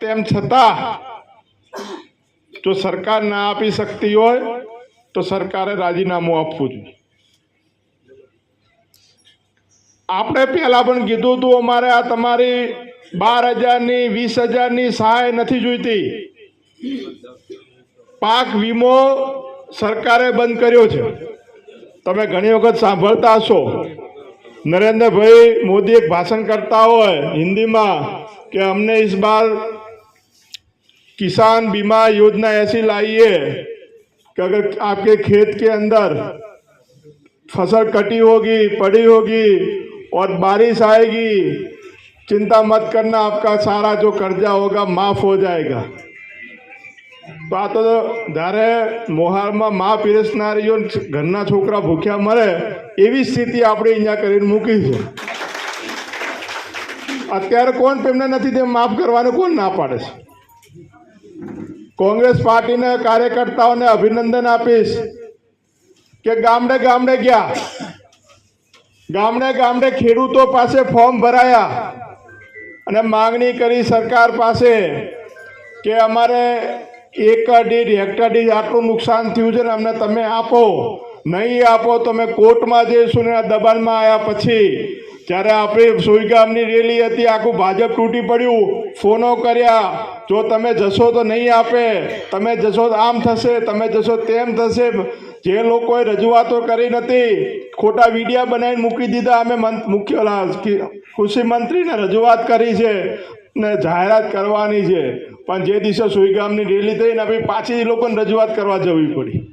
તેમ છતાં જો સરકાર ના આપી શકતી હોય, તો સરકારે રાજીનામું આપવું જોઈએ. આપણે પહેલા પણ કીધું હતું, અમારે આ તમારી બાર હજારની, વીસ હજારની સહાય નથી જોઈતી. પાક વીમો સરકારે બંધ કર્યો છે. તમે ઘણી વખત સાંભળતા હશો, નરેન્દ્રભાઈ મોદી એક ભાષણ કરતા હોય હિન્દીમાં કે અમને ઇસ બાર किसान बीमा योजना ऐसी लाई है कि अगर आपके खेत के अंदर फसल कटी होगी पड़ी होगी और बारिश आएगी चिंता मत करना आपका सारा जो कर्जा होगा माफ हो जाएगा તો આ તો જ્યારે મોહારમાં મા પીરસનારીઓ ઘરના છોકરા ભૂખ્યા મરે એવી સ્થિતિ આપણે અહીંયા કરીને મૂકી છે અત્યારે કોણ તેમને નથી તે માફ કરવાનું કોણ ના પાડે છે કોંગ્રેસ પાર્ટીના કાર્યકર્તાઓને અભિનંદન આપીશ કે ગામડે ગામડે ગયા. ગામડે ગામડે ખેડૂતો પાસે ફોર્મ ભરાયા અને માંગણી કરી સરકાર પાસે કે અમારે એક દીઠ, હેક્ટર દીઠ આટલું નુકસાન થયું છે ને અમને તમે આપો. નહીં આપો તો અમે કોર્ટમાં જઈશું ને દબાણમાં આવ્યા પછી. જ્યારે આપણી સુઈગામની રેલી હતી, આખું ભાજપ તૂટી પડ્યું. ફોનો કર્યા. જો તમે જશો તો નહીં આપે. તમે જશો તો આમ થશે, તમે જશો તેમ થશે. જે લોકોએ રજૂઆતો કરી નથી, ખોટા વિડીયા બનાવીને મૂકી દીધા. અમે મુખ્ય કૃષિ મંત્રીને રજૂઆત કરી છે ને જાહેરાત કરવાની છે. પણ જે દિવસે સુઈગામની રેલી થઈને પછી પાછી લોકોને રજૂઆત કરવા જવી પડી.